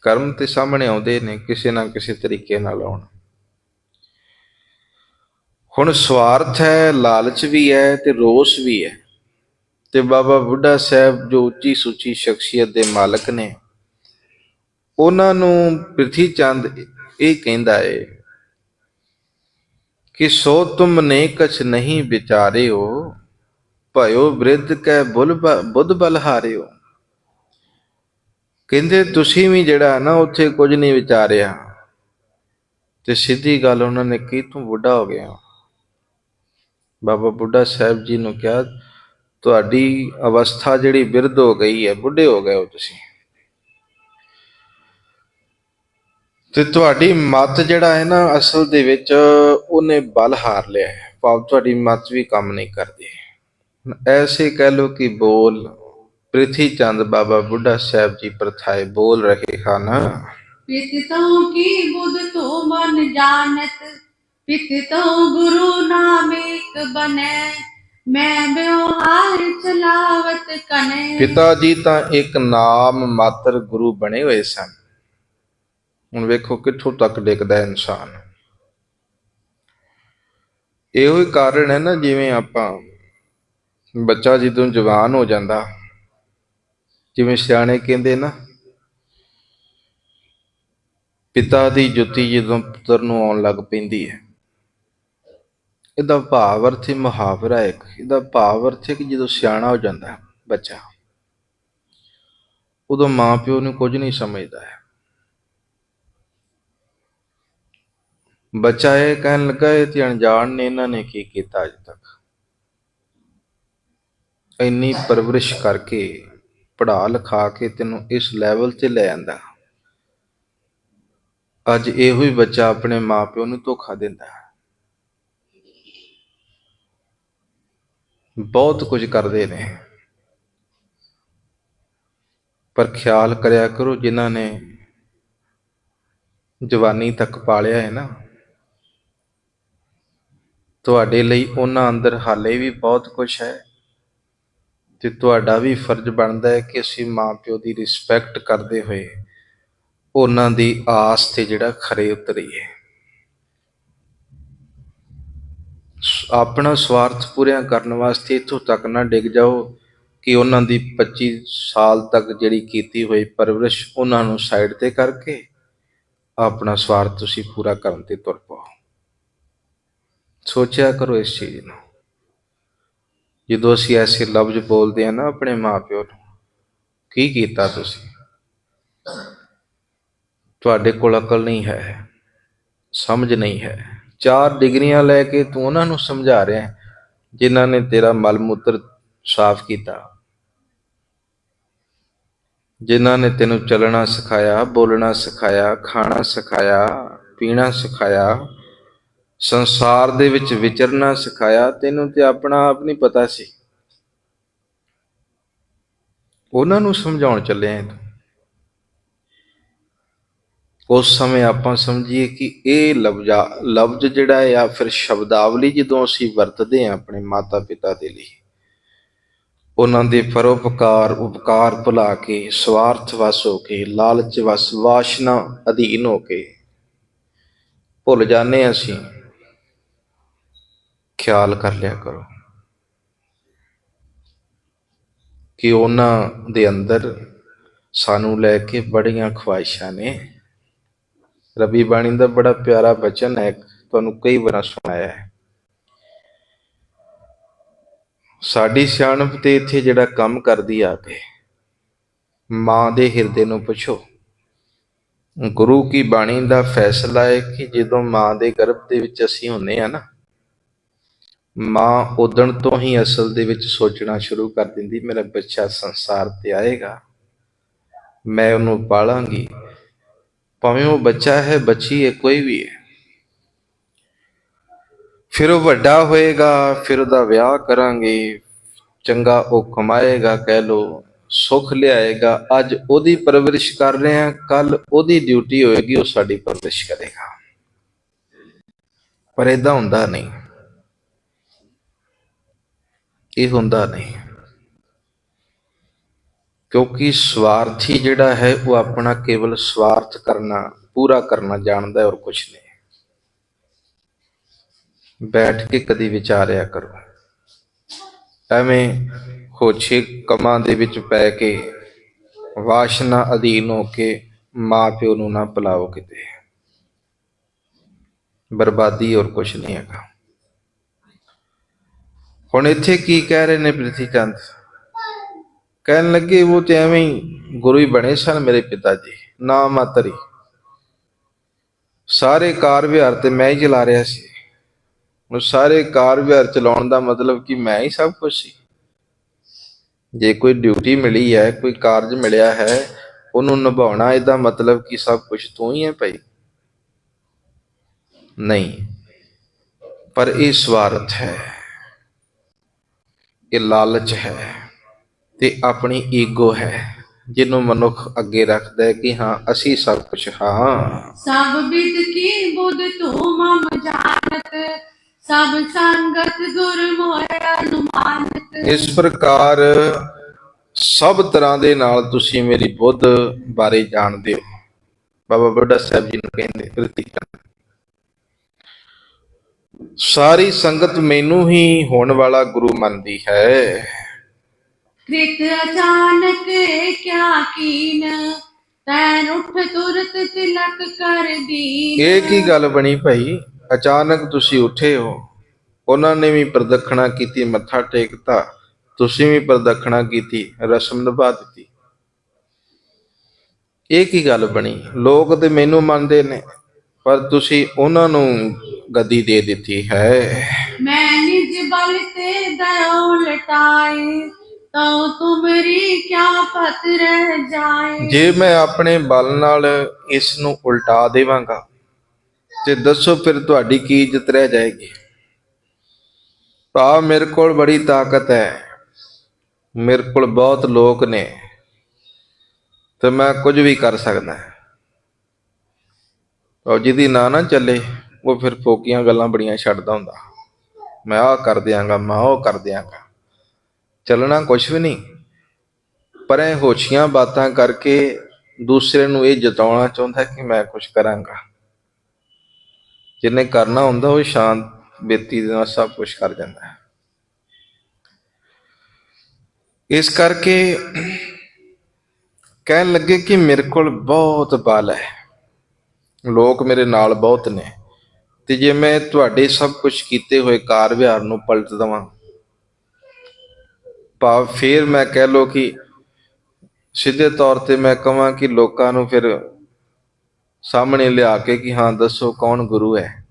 S1: ਕਰਮ ਤੇ ਸਾਹਮਣੇ ਆਉਂਦੇ ਨੇ, ਕਿਸੇ ਨਾ ਕਿਸੇ ਤਰੀਕੇ ਨਾਲ ਆਉਣ। ਹੁਣ ਸਵਾਰਥ ਹੈ, ਲਾਲਚ ਵੀ ਹੈ ਤੇ ਰੋਸ ਵੀ ਹੈ। ਤੇ ਬਾਬਾ ਬੁੱਢਾ ਸਾਹਿਬ ਜੋ ਉੱਚੀ ਸੁੱਚੀ ਸ਼ਖਸੀਅਤ ਦੇ ਮਾਲਕ ਨੇ, ਉਹਨਾਂ ਨੂੰ ਪ੍ਰਿਥੀ ਚੰਦ ਇਹ ਕਹਿੰਦਾ ਹੈ ਕਿ ਸੋ ਤੁਮ ਨੇ ਕਛ ਨਹੀਂ ਵਿਚਾਰਿਓ, ਭਇਓ ਬ੍ਰਿਧ ਕੈ ਬੁੱਲ ਬ- ਬੁੱਧ ਬਲ ਹਾਰਿਓ ਕਹਿੰਦੇ, ਤੁਸੀਂ ਵੀ ਜਿਹੜਾ ਨਾ, ਉੱਥੇ ਕੁਝ ਨਹੀਂ ਵਿਚਾਰਿਆ। ਤੇ ਸਿੱਧੀ ਗੱਲ ਉਹਨਾਂ ਨੇ ਕੀ, ਤੂੰ ਬੁੱਢਾ ਹੋ ਗਿਆ। ਬਾਬਾ ਬੁੱਢਾ ਸਾਹਿਬ ਜੀ ਨੂੰ ਕਿਹਾ, ਤੁਹਾਡੀ ਅਵਸਥਾ ਜਿਹੜੀ ਬਿਰਧ ਹੋ ਗਈ ਹੈ, ਬੁੱਢੇ ਹੋ ਗਏ ਹੋ ਤੁਸੀਂ। ਤੇ ਤੁਹਾਡੀ ਮਤ ਜਿਹੜਾ ਹੈ ਨਾ, ਅਸਲ ਦੇ ਵਿੱਚ ਉਹਨੇ ਬਲ ਹਾਰ ਲਿਆ ਹੈ। ਭਾਵ ਤੁਹਾਡੀ ਮਤ ਵੀ ਕੰਮ ਨਹੀਂ ਕਰਦੀ। ਐਸੇ ਕਹਿ ਲੋ ਕਿ ਬੋਲ ਪ੍ਰਿਥੀ ਚੰਦ ਬਾਬਾ ਬੁੱਢਾ ਸਾਹਿਬ ਜੀ ਪ੍ਰਥਾਏ ਬੋਲ ਰਹੇ ਹਨ।
S2: ਪਿਤਤੋਂ ਕੀ ਬੁੱਧ ਤੋ ਮਨ ਜਾਣਤ? ਪਿਤਤੋਂ ਗੁਰੂ ਨਾਮ ਏਕ ਬਨੈ। ਮੈਂ ਬਿਵਹਾਰ ਚਲਾਵਤ ਕਨੇ।
S1: ਪਿਤਾ ਜੀ ਤਾਂ ਇੱਕ ਨਾਮ ਮਾਤਰ ਗੁਰੂ ਬਣੇ ਹੋਏ ਸਨ। ਹੁਣ ਵੇਖੋ ਕਿੱਥੋਂ ਤੱਕ ਡਿੱਗਦਾ ਇਨਸਾਨ। ਇਹੋ ਹੀ ਕਾਰਨ ਹੈ ਨਾ ਜਿਵੇਂ ਆਪਾਂ ਬੱਚਾ ਜਦੋਂ ਜਵਾਨ ਹੋ ਜਾਂਦਾ ਜਿਵੇਂ ਸਿਆਣੇ ਕਹਿੰਦੇ ਨਾ, ਪਿਤਾ ਦੀ ਜੁੱਤੀ ਜਦੋਂ ਪੁੱਤਰ ਨੂੰ ਆਉਣ ਲੱਗ ਪੈਂਦੀ ਹੈ, ਇਹਦਾ ਭਾਵ ਅਰਥ ਮੁਹਾਵਰਾ ਇੱਕ, ਇਹਦਾ ਭਾਵ ਅਰਥ ਹੈ ਕਿ ਜਦੋਂ ਸਿਆਣਾ ਹੋ ਜਾਂਦਾ ਬੱਚਾ, ਉਦੋਂ ਮਾਂ ਪਿਓ ਨੂੰ ਕੁਝ ਨਹੀਂ ਸਮਝਦਾ ਹੈ। ਬੱਚਾ ਇਹ ਕਹਿਣ ਲੱਗਾ, ਇਹ ਤੇ ਅਣਜਾਣ ਨੇ, ਇਹਨਾਂ ਨੇ ਕੀ ਕੀਤਾ ਅਜ ਤੱਕ? ਇੰਨੀ ਪਰਵਰਿਸ਼ ਕਰਕੇ ਪੜਾ ਲਿਖਾ ਕੇ ਤੈਨੂੰ ਇਸ ਲੈਵਲ ਤੇ ਲੈ ਆਂਦਾ। ਅੱਜ ਇਹੋ ਹੀ ਬੱਚਾ ਆਪਣੇ ਮਾਪਿਓ ਨੂੰ ਧੋਖਾ ਦਿੰਦਾ ਹੈ। ਬਹੁਤ ਕੁਝ ਕਰਦੇ ਨੇ। ਪਰ ਖਿਆਲ ਕਰਿਆ ਕਰੋ, ਜਿਨ੍ਹਾਂ ਨੇ ਜਵਾਨੀ ਤੱਕ ਪਾਲਿਆ ਹੈ ਨਾ, ਤੁਹਾਡੇ ਲਈ ਉਹਨਾਂ ਅੰਦਰ ਹਾਲੇ ਵੀ ਬਹੁਤ ਕੁਝ ਹੈ। ਤੇ ਤੁਹਾਡਾ ਵੀ ਫਰਜ਼ ਬਣਦਾ ਹੈ ਕਿ ਅਸੀਂ ਮਾਪਿਓ ਦੀ ਰਿਸਪੈਕਟ ਕਰਦੇ ਹੋਏ ਉਹਨਾਂ ਦੀ ਆਸ ਤੇ ਜਿਹੜਾ ਖਰੇ ਉਤਰੀਏ। ਆਪਣਾ ਸਵਾਰਥ ਪੂਰਿਆ ਕਰਨ ਵਾਸਤੇ ਇੱਥੋਂ ਤੱਕ ਨਾ ਡਿੱਗ ਜਾਓ ਕਿ ਉਹਨਾਂ ਦੀ 25 ਸਾਲ ਤੱਕ ਜਿਹੜੀ ਕੀਤੀ ਹੋਈ ਪਰਵਰਿਸ਼ ਉਹਨਾਂ ਨੂੰ ਸਾਈਡ ਤੇ ਕਰਕੇ ਆਪਣਾ ਸਵਾਰਥ ਤੁਸੀਂ ਪੂਰਾ ਕਰਨ ਤੇ ਤੁਰ ਪਾਓ। ਸੋਚਿਆ ਕਰੋ ਇਸ ਚੀਜ਼ ਨੂੰ। ਜਦੋਂ ਅਸੀਂ ਐਸੇ ਲਫ਼ਜ਼ ਬੋਲਦੇ ਆ ਨਾ ਆਪਣੇ ਮਾਪਿਓ ਨੂੰ ਕੀ ਕੀਤਾ ਤੁਸੀਂ? ਤੁਹਾਡੇ ਕੋਲ ਅਕਲ ਨਹੀਂ ਹੈ ਸਮਝ ਨਹੀਂ ਹੈ। ਚਾਰ ਡਿਗਰੀਆਂ ਲੈ ਕੇ ਤੂੰ ਉਹਨਾਂ ਨੂੰ ਸਮਝਾ ਰਿਹਾ ਹੈ, ਜਿਨ੍ਹਾਂ ਨੇ ਤੇਰਾ ਮਲ ਮੂਤਰ ਸਾਫ਼ ਕੀਤਾ। ਜਿਨ੍ਹਾਂ ਨੇ ਤੈਨੂੰ ਚੱਲਣਾ ਸਿਖਾਇਆ ਬੋਲਣਾ ਸਿਖਾਇਆ ਖਾਣਾ ਸਿਖਾਇਆ ਪੀਣਾ ਸਿਖਾਇਆ ਸੰਸਾਰ ਦੇ ਵਿੱਚ ਵਿਚਰਨਾ ਸਿਖਾਇਆ, ਤੈਨੂੰ ਤੇ ਆਪਣਾ ਆਪ ਨਹੀਂ ਪਤਾ ਸੀ। ਉਹਨਾਂ ਨੂੰ ਸਮਝਾਉਣ ਚੱਲੇ ਆਂ ਉਸ ਸਮੇਂ ਆਪਾਂ ਸਮਝੀਏ ਕਿ ਇਹ ਲਫ਼ਜ਼ਾ ਲਫ਼ਜ਼ ਜਿਹੜਾ ਹੈ ਜਾਂ ਫਿਰ ਸ਼ਬਦਾਵਲੀ ਜਦੋਂ ਅਸੀਂ ਵਰਤਦੇ ਹਾਂ ਆਪਣੇ ਮਾਤਾ ਪਿਤਾ ਦੇ ਲਈ, ਉਹਨਾਂ ਦੇ ਪਰਉਪਕਾਰ, ਉਪਕਾਰ ਭੁਲਾ ਕੇ, ਸਵਾਰਥ ਵਸ ਹੋ ਕੇ, ਲਾਲਚ ਵਸ, ਵਾਸ਼ਨਾ ਅਧੀਨ ਹੋ ਕੇ ਭੁੱਲ ਜਾਂਦੇ ਹਾਂ ਅਸੀਂ। ਖਿਆਲ ਕਰ ਲਿਆ ਕਰੋ ਕਿ ਉਹਨਾਂ ਦੇ ਅੰਦਰ ਸਾਨੂੰ ਲੈ ਕੇ ਬੜੀਆਂ ਖਵਾਇਸ਼ਾਂ ਨੇ। ਰਬੀ ਬਾਣੀ ਦਾ ਬੜਾ ਪਿਆਰਾ ਬਚਨ ਹੈ, ਤੁਹਾਨੂੰ ਕਈ ਵਾਰ ਸੁਣਾਇਆ ਹੈ। ਸਾਡੀ ਸਿਆਣਪ ਤੇ ਇੱਥੇ ਜਿਹੜਾ ਕੰਮ ਕਰਦੀ ਆ ਕੇ, ਮਾਂ ਦੇ ਹਿਰਦੇ ਨੂੰ ਪੁੱਛੋ। ਗੁਰੂ ਕੀ ਬਾਣੀ ਦਾ ਫੈਸਲਾ ਹੈ ਕਿ ਜਦੋਂ ਮਾਂ ਦੇ ਗਰਭ ਦੇ ਵਿੱਚ ਅਸੀਂ ਹੁੰਨੇ ਆ ਨਾ ਮਾਂ ਉਦਣ ਤੋਂ ਹੀ ਅਸਲ ਦੇ ਵਿੱਚ ਸੋਚਣਾ ਸ਼ੁਰੂ ਕਰ ਦਿੰਦੀ, ਮੇਰਾ ਬੱਚਾ ਸੰਸਾਰ ਤੇ ਆਏਗਾ, ਮੈਂ ਉਹਨੂੰ ਪਾਲਾਂਗੀ। ਭਾਵੇਂ ਉਹ ਬੱਚਾ ਹੈ, ਬੱਚੀ ਹੈ, ਕੋਈ ਵੀ ਹੈ। ਫਿਰ ਉਹ ਵੱਡਾ ਹੋਏਗਾ, ਫਿਰ ਉਹਦਾ ਵਿਆਹ ਕਰਾਂਗੇ, ਚੰਗਾ ਉਹ ਕਮਾਏਗਾ, ਕਹਿ ਲੋ ਸੁੱਖ ਲਿਆਏਗਾ। ਅੱਜ ਉਹਦੀ ਪਰਵਰਿਸ਼ ਕਰ ਰਹੇ ਹਾਂ ਕੱਲ ਉਹਦੀ ਡਿਊਟੀ ਹੋਏਗੀ, ਉਹ ਸਾਡੀ ਪਰਵਰਿਸ਼ ਕਰੇਗਾ। ਪਰ ਇਦਾਂ ਹੁੰਦਾ ਨਹੀਂ। ਇਹ ਹੁੰਦਾ ਨਹੀਂ। ਕਿਉਂਕਿ ਸਵਾਰਥੀ ਜਿਹੜਾ ਹੈ, ਉਹ ਆਪਣਾ ਕੇਵਲ ਸਵਾਰਥ ਕਰਨਾ, ਪੂਰਾ ਕਰਨਾ ਜਾਣਦਾ ਹੈ ਔਰ ਕੁਝ ਨਹੀਂ। ਬੈਠ ਕੇ ਕਦੀ ਵਿਚਾਰਿਆ ਕਰੋ। ਐਵੇਂ ਹੋਛੇ ਕਮਾਂ ਦੇ ਵਿੱਚ ਪੈ ਕੇ ਵਾਸ਼ਨਾ ਅਧੀਨ ਹੋ ਕੇ ਮਾਂ ਪਿਓ ਨੂੰ ਨਾ ਭੁਲਾਓ ਕਿਤੇ। ਬਰਬਾਦੀ ਔਰ ਕੁਝ ਨਹੀਂ ਹੈਗਾ। ਹੁਣ ਇੱਥੇ ਕੀ ਕਹਿ ਰਹੇ ਨੇ ਪ੍ਰਿਥੀ ਚੰਦ ਕਹਿਣ ਲੱਗੇ, ਉਹ ਤੇ ਐਵੇਂ ਹੀ ਗੁਰੂ ਹੀ ਬਣੇ ਸਨ ਮੇਰੇ ਪਿਤਾ ਜੀ। ਨਾ ਮਾਤਰੀ। ਸਾਰੇ ਕਾਰ ਵਿਹਾਰ ਤੇ ਮੈਂ ਹੀ ਚਲਾ ਰਿਹਾ ਸੀ। ਉਹ ਸਾਰੇ ਕਾਰ ਵਿਹਾਰ ਚਲਾਉਣ ਦਾ ਮਤਲਬ ਕਿ ਮੈਂ ਹੀ ਸਭ ਕੁਝ ਸੀ। ਜੇ ਕੋਈ ਡਿਊਟੀ ਮਿਲੀ ਹੈ, ਕੋਈ ਕਾਰਜ ਮਿਲਿਆ ਹੈ, ਉਹਨੂੰ ਨਿਭਾਉਣਾ, ਇਹਦਾ ਮਤਲਬ ਕਿ ਸਭ ਕੁਝ ਤੂੰ ਹੀ ਹੈ ਭਾਈ। ਨਹੀਂ। ਪਰ ਇਹ ਸਵਾਰਥ ਹੈ। ਇਹ ਲਾਲਚ ਹੈ ਤੇ ਆਪਣੀ ਈਗੋ ਹੈ ਜਿਹਨੂੰ ਮਨੁੱਖ ਅੱਗੇ ਰੱਖਦਾ ਹੈ ਕਿ ਹਾਂ ਅਸੀਂ ਸਭ ਕੁਝ ਹਾਂ।
S2: ਸਭ ਵਿਦ ਕੀ ਬੁੱਧ ਤੂੰ ਮਮ ਜਾਣਤ ਸਭ ਸੰਗਤ ਗੁਰ ਮੋਹਿ ਅਨੁਮਾਨਤ।
S1: ਇਸ ਪ੍ਰਕਾਰ ਸਭ ਤਰ੍ਹਾਂ ਦੇ ਨਾਲ ਤੁਸੀਂ ਮੇਰੀ ਬੁੱਧ ਬਾਰੇ ਜਾਣਦੇ ਹੋ। ਬਾਬਾ ਬੁੱਢਾ ਸਾਹਿਬ ਜੀ ਨੂੰ ਕਹਿੰਦੇ ਪ੍ਰਤੀਕਾਂ ਸਾਰੀ ਸੰਗਤ ਮੈਨੂੰ ਹੀ ਹੋਣ ਵਾਲਾ ਗੁਰੂ ਮੰਨਦੀ ਹੈ।
S2: ਕ੍ਰਿਤ ਅਚਾਨਕ ਕਿਆ ਕੀਨ ਤੈਨ ਉੱਠ ਤੁਰਤ ਤਿਲਕ ਕਰ ਦੀਨ।
S1: ਇਹ ਕੀ ਗੱਲ ਬਣੀ ਭਾਈ? ਅਚਾਨਕ ਤੁਸੀਂ ਉੱਠੇ ਹੋ। ਉਹਨਾਂ ਨੇ ਵੀ ਪ੍ਰਦਖਣਾ ਕੀਤੀ ਮੱਥਾ ਟੇਕਤਾ। ਤੁਸੀਂ ਵੀ ਪ੍ਰਦਖਣਾ ਕੀਤੀ ਰਸਮ ਨਿਭਾ ਦਿੱਤੀ। ਇਹ ਕੀ ਗੱਲ ਬਣੀ? ਲੋਕ ਤੇ ਮੈਨੂੰ ਮੰਨਦੇ ਨੇ। ਪਰ ਤੁਸੀਂ ਉਹਨਾਂ ਨੂੰ ਗੱਦੀ ਦੇ ਦਿੱਤੀ ਹੈ।
S2: ਮੈਂ ਨਿਜ ਬਲ ਤੇ ਦਇਓ ਲਟਾਏ ਤਉ ਤੁਮਰੀ ਕਿਆ ਪਤ ਰਹਿ ਜਾਏ?
S1: ਜੇ ਮੈਂ ਆਪਣੇ ਬਲ ਨਾਲ ਇਸ ਨੂੰ ਉਲਟਾ ਦੇਵਾਂਗਾ ਤੇ ਦੱਸੋ ਫਿਰ ਤੁਹਾਡੀ ਕੀ ਇੱਜ਼ਤ ਰਹਿ ਜਾਏਗੀ? ਭਾ ਮੇਰੇ ਕੋਲ ਬੜੀ ਤਾਕਤ ਹੈ। ਮੇਰੇ ਕੋਲ ਬਹੁਤ ਲੋਕ ਨੇ ਤੇ ਮੈਂ ਕੁਝ ਵੀ ਕਰ ਸਕਦਾ ਉਹ ਜਿਹਦੀ ਨਾ ਨਾ ਚੱਲੇ, ਉਹ ਫਿਰ ਫੋਕੀਆਂ ਗੱਲਾਂ ਬੜੀਆਂ ਛੱਡਦਾ ਹੁੰਦਾ। ਮੈਂ ਆਹ ਕਰ ਦਿਆਂਗਾ, ਮੈਂ ਉਹ ਕਰ ਦਿਆਂਗਾ। ਚੱਲਣਾ ਕੁਝ ਵੀ ਨਹੀਂ। ਪਰ ਇਹ ਹੋਛੀਆਂ ਬਾਤਾਂ ਕਰਕੇ ਦੂਸਰੇ ਨੂੰ ਇਹ ਜਤਾਉਣਾ ਚਾਹੁੰਦਾ ਕਿ ਮੈਂ ਕੁਝ ਕਰਾਂਗਾ। ਜਿਹਨੇ ਕਰਨਾ ਹੁੰਦਾ, ਉਹ ਸ਼ਾਂਤ ਬੇਤੀ ਦੇ ਨਾਲ ਸਭ ਕੁਝ ਕਰ ਜਾਂਦਾ ਹੈ। ਇਸ ਕਰਕੇ ਕਹਿਣ ਲੱਗੇ ਕਿ ਮੇਰੇ ਕੋਲ ਬਹੁਤ ਬਲ ਹੈ। ਲੋਕ ਮੇਰੇ ਨਾਲ ਬਹੁਤ ਨੇ ਤੇ ਜੇ ਮੈਂ ਤੁਹਾਡੇ ਸਭ ਕੁਝ ਕੀਤੇ ਹੋਏ ਕਾਰ ਵਿਹਾਰ ਨੂੰ ਪਲਟ ਦਵਾਂ ਭਾਵ ਫੇਰ ਮੈਂ ਕਹਿ ਲੋ ਕਿ ਸਿੱਧੇ ਤੌਰ ਤੇ ਮੈਂ ਕਹਾਂ ਕਿ ਲੋਕਾਂ ਨੂੰ ਫਿਰ ਸਾਹਮਣੇ ਲਿਆ ਕੇ ਕਿ ਹਾਂ, ਦੱਸੋ ਕੌਣ ਗੁਰੂ ਹੈ?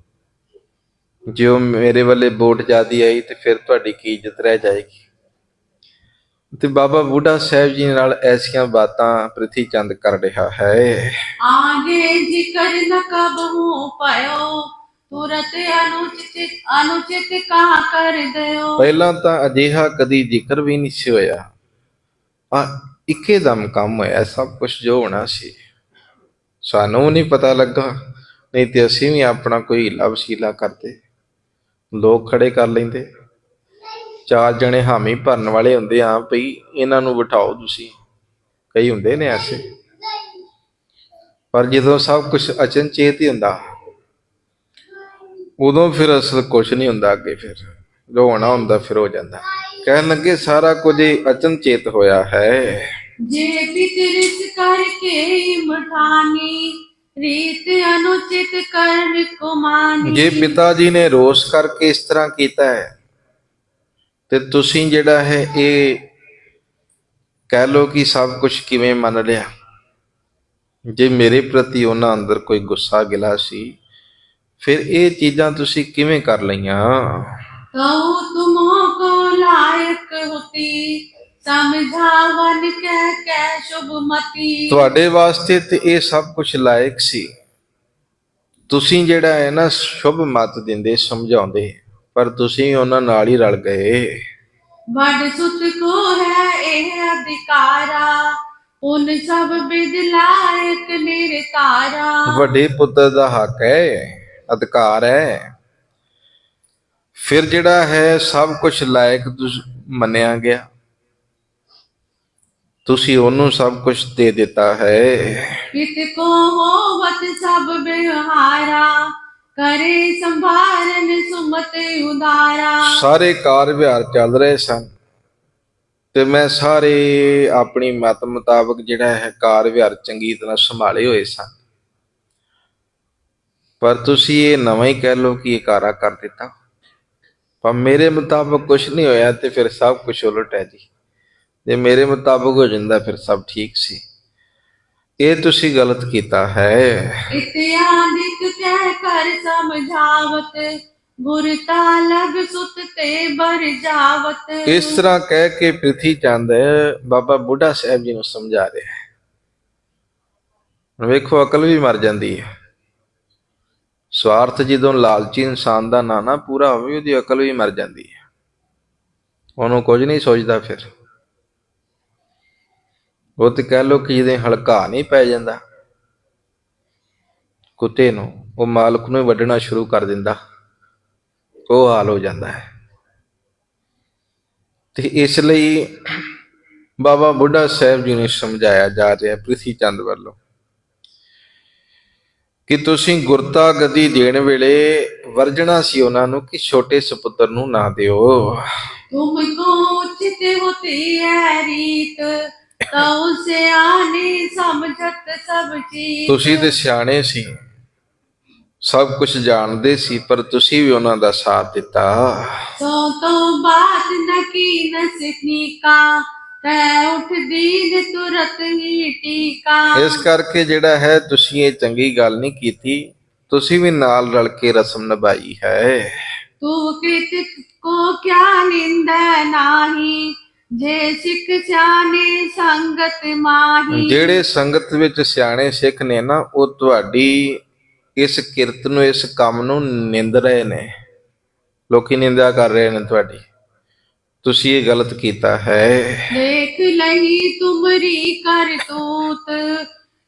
S1: ਜੇ ਉਹ ਮੇਰੇ ਵੱਲੇ ਵੋਟ ਜਿਆਦੀ ਆਈ ਤੇ ਫਿਰ ਤੁਹਾਡੀ ਕੀ ਇੱਜ਼ਤ ਰਹਿ ਜਾਏਗੀ? ਤੇ ਬਾਬਾ ਬੁੱਢਾ ਸਾਹਿਬ ਜੀ ਨਾਲ ਐਸੀਆਂ ਬਾਤਾਂ ਪ੍ਰਿਥੀ ਚੰਦ ਕਰ ਰਿਹਾ ਹੈ।
S2: ਆਗੇ ਜਿਕਰ ਨ ਕਬਹੂ ਪਇਓ ਤੁਰਤ ਅਨੁਚਿਤ ਅਨੁਚਿਤ ਕਾ ਕਰ ਦਿਓ।
S1: ਪਹਿਲਾਂ ਤਾਂ ਅਜਿਹਾ ਕਦੀ ਜ਼ਿਕਰ ਵੀ ਨਹੀਂ ਸੀ ਹੋਇਆ। ਆ ਇੱਕੇ ਦਮ ਕੰਮ ਹੋਇਆ ਸਭ ਕੁਝ ਜੋ ਹੋਣਾ ਸੀ। ਸਾਨੂੰ ਨਹੀਂ ਪਤਾ ਲੱਗਾ ਨਹੀਂ ਤੇ ਅਸੀਂ ਵੀ ਆਪਣਾ ਕੋਈ ਹੀਲਾ ਵਸੀਲਾ ਕਰਦੇ। ਲੋਕ ਖੜੇ ਕਰ ਲੈਂਦੇ। ਚਾਰ ਜਣੇ ਹਾਮੀ ਭਰਨ ਵਾਲੇ ਹੁੰਦੇ ਆ ਭਈ ਇਹਨਾਂ ਨੂੰ ਬਿਠਾਓ ਤੁਸੀਂ। ਕਈ ਹੁੰਦੇ ਨੇ ਐਸੇ। ਪਰ ਜਦੋਂ ਸਭ ਕੁਝ ਅਚਨਚੇਤ ਹੀ ਹੁੰਦਾ ਉਦੋਂ ਫਿਰ ਅਸਲ ਕੁਝ ਨਹੀਂ ਹੁੰਦਾ ਅੱਗੇ ਫਿਰ। ਜੋ ਹੋਣਾ ਹੁੰਦਾ ਫਿਰ ਹੋ ਜਾਂਦਾ। ਕਹਿਣ ਲੱਗੇ ਸਾਰਾ ਕੁਝ ਅਚਨਚੇਤ ਹੋਇਆ ਹੈ।
S2: ਜੇ ਪਿਤਰਿਸ ਕਰਕੇ ਮਠਾਨੀ ਰੀਤ ਅਨੁਚਿਤ ਕਰਨ ਕੁਮਾਨੀ
S1: ਜੇ ਪਿਤਾ ਜੀ ਨੇ ਰੋਸ ਕਰਕੇ ਇਸ ਤਰ੍ਹਾਂ ਕੀਤਾ ਹੈ ਤੇ ਤੁਸੀਂ ਜਿਹੜਾ ਹੈ ਇਹ ਕਹਿ ਲੋ ਕਿ ਸਭ ਕੁਝ ਕਿਵੇਂ ਮੰਨ ਲਿਆ? ਜੇ ਮੇਰੇ ਪ੍ਰਤੀ ਉਹਨਾਂ ਅੰਦਰ ਕੋਈ ਗੁੱਸਾ ਗਿਲਾ ਸੀ ਫਿਰ ਇਹ ਚੀਜ਼ਾਂ ਤੁਸੀਂ ਕਿਵੇਂ ਕਰ ਲਈਆਂ?
S2: ਤਉ ਤੁਮੋ ਕੋ ਲਾਇਕ ਹੋਤੀ ਸਮਝਾਵਨ ਕਹਿ ਕਹਿ ਸ਼ੁਭ ਮਤੀ।
S1: ਤੁਹਾਡੇ ਵਾਸਤੇ ਤੇ ਇਹ ਸਭ ਕੁਝ ਲਾਇਕ ਸੀ। ਤੁਸੀਂ ਜਿਹੜਾ ਹੈ ਨਾ ਸ਼ੁਭ ਮਤ ਦਿੰਦੇ ਸਮਝਾਉਂਦੇ। ਪਰ ਤੁਸੀਂ ਉਹਨਾਂ ਨਾਲ ਹੀ ਰਲ ਗਏ।
S2: ਵਡ ਸੁਤ ਕੋ ਹੈ ਇਹ ਅਧਿਕਾਰਾ? ਉਨ ਸਭ ਬਿਦ ਲਾਇਕ ਨਿਰਤਾਰਾ
S1: ਵੱਡੇ ਪੁੱਤਰ ਦਾ ਹੱਕ ਹੈ ਅਧਿਕਾਰ ਹੈ। ਫਿਰ ਜਿਹੜਾ ਹੈ ਸਭ ਕੁਝ ਲਾਇਕ ਮੰਨਿਆ ਗਿਆ। ਤੁਸੀਂ ਉਹਨੂੰ ਸਭ ਕੁਝ ਦੇ ਦਿੱਤਾ ਹੈ।
S2: ਕਿਤ ਕੋ ਹੋਵਤ ਸਭ ਬਿਹਾਰਾ ਕਰੇ ਸੰਭਾਰਨ ਸੁਮਤ ਉਦਾਰਾ।
S1: ਸਾਰੇ ਕਾਰ ਵਿਹਾਰ ਚੱਲ ਰਹੇ ਸਨ ਤੇ ਮੈਂ ਸਾਰੇ ਆਪਣੀ ਮਤ ਮੁਤਾਬਕ ਜਿਹੜਾ ਹੈ ਕਾਰ ਵਿਹਾਰ ਚੰਗੀ ਤਰ੍ਹਾਂ ਸੰਭਾਲੇ ਹੋਏ ਸਨ। ਪਰ ਤੁਸੀਂ ਇਹ ਨਵਾਂ ਹੀ ਕਹਿ ਲਓ ਕਿ ਇਹ ਕਾਰਾ ਕਰ ਦਿੱਤਾ। ਪਰ ਮੇਰੇ ਮੁਤਾਬਕ ਕੁਝ ਨਹੀਂ ਹੋਇਆ ਤੇ ਫਿਰ ਸਭ ਕੁਝ ਉਲਟ ਹੈ ਜੀ। ਜੇ ਮੇਰੇ ਮੁਤਾਬਕ ਹੋ ਜਾਂਦਾ ਫਿਰ ਸਭ ਠੀਕ ਸੀ। ਇਹ ਤੁਸੀਂ ਗਲਤ ਕੀਤਾ ਹੈ।
S2: ਇਤਿਆਦਿਕ ਕਹਿ ਕਰ ਸਮਝਾਵਤ ਗੁਰ ਤਾ ਲਗ ਸੁਤ ਤੇ ਬਰ ਜਾਵਤ।
S1: ਇਸ ਤਰ੍ਹਾਂ ਕਹਿ ਕੇ ਪ੍ਰਿਥੀ ਚੰਦ ਬਾਬਾ ਬੁੱਢਾ ਸਾਹਿਬ ਜੀ ਨੂੰ ਸਮਝਾ ਰਿਹਾ ਹੈ। ਵੇਖੋ, ਅਕਲ ਵੀ ਮਰ ਜਾਂਦੀ ਹੈ। ਸਵਾਰਥ ਜਦੋਂ ਲਾਲਚੀ ਇਨਸਾਨ ਦਾ ਨਾ ਨਾ ਪੂਰਾ ਹੋਵੇ, ਉਹਦੀ ਅਕਲ ਵੀ ਮਰ ਜਾਂਦੀ ਹੈ। ਉਹਨੂੰ ਕੁਝ ਨਹੀਂ ਸੋਚਦਾ ਫਿਰ। ਉਹ ਤੇ ਕਹਿ ਲੋ ਕਿ ਜਿਹਦੇ ਹਲਕਾ ਨਹੀਂ ਪੈ ਜਾਂਦਾ। ਕੁੱਤੇ ਨੂੰ ਉਹ ਮਾਲਕ ਨੂੰ ਵੱਢਣਾ ਸ਼ੁਰੂ ਕਰ ਦਿੰਦਾ। ਉਹ ਹਾਲ ਹੋ ਜਾਂਦਾ ਹੈ। ਤੇ ਇਸ ਲਈ ਬਾਬਾ ਬੁੱਢਾ ਸਾਹਿਬ ਜੀ ਨੇ ਸਮਝਾਇਆ ਜਾ ਰਿਹਾ ਪ੍ਰਿਥੀ ਚੰਦ ਵੱਲੋਂ ਕਿ ਤੁਸੀਂ ਗੁਰਤਾ ਗਦੀ ਦੇਣ ਵੇਲੇ ਵਰਜਣਾ ਸੀ ਉਹਨਾਂ ਨੂੰ ਕਿ ਛੋਟੇ ਸੁਪੁੱਤਰ ਨੂੰ ਨਾ ਦਿਓ।
S2: ਤੁਮ ਕੋ ਚਿਤ ਹੋਤੀ ਹੈ ਰੀਤ ਤਾਉ ਸਿਆਣੇ ਸਮਝਤ ਸਭ ਚੀਜ਼
S1: ਤੁਸੀਂ ਤੇ ਸਿਆਣੇ ਸੀ। ਸਭ ਕੁਝ ਜਾਣਦੇ ਸੀ ਪਰ ਤੁਸੀਂ ਵੀ ਉਹਨਾਂ ਦਾ ਸਾਥ ਦਿੱਤਾ।
S2: ਤੋਂ ਤੋਂ ਬਾਤ ਨਾ ਕੀ ਕਾ ਤੈ ਉਠਦੀ ਨੇ ਤੁਰਤ ਹੀ ਟੀਕਾ।
S1: ਇਸ ਕਰਕੇ ਜਿਹੜਾ ਹੈ ਤੁਸੀਂ ਇਹ ਚੰਗੀ ਗੱਲ ਨਹੀਂ ਕੀਤੀ ਤੁਸੀਂ ਵੀ ਨਾਲ ਰਲ ਕੇ ਰਸਮ ਨਿਭਾਈ ਹੈ।
S2: ਤੂੰ ਕਿਤ ਕੋ ਕਿਆ ਨਿੰਦਾ ਨਾਹੀ ਜੇ ਸਿੱਖ ਸਿਆਣੇ ਸੰਗਤ ਮਾਹੀ।
S1: ਜਿਹੜੇ ਸੰਗਤ ਵਿੱਚ ਸਿਆਣੇ ਸਿੱਖ ਨੇ ਨਾ ਉਹ ਤੁਹਾਡੀ ਇਸ ਕਿਰਤ ਨੂੰ ਇਸ ਕੰਮ ਨੂੰ ਨਿੰਦ ਰਹੇ ਨੇ। ਲੋਕੀ ਨਿੰਦਾ ਕਰ ਰਹੇ ਨੇ ਤੁਹਾਡੀ। ਤੁਸੀਂ ਇਹ ਗਲਤ ਕੀਤਾ ਹੈ।
S2: ਦੇਖ ਲਈ ਤੁਮਰੀ ਕਰ ਤੂਤ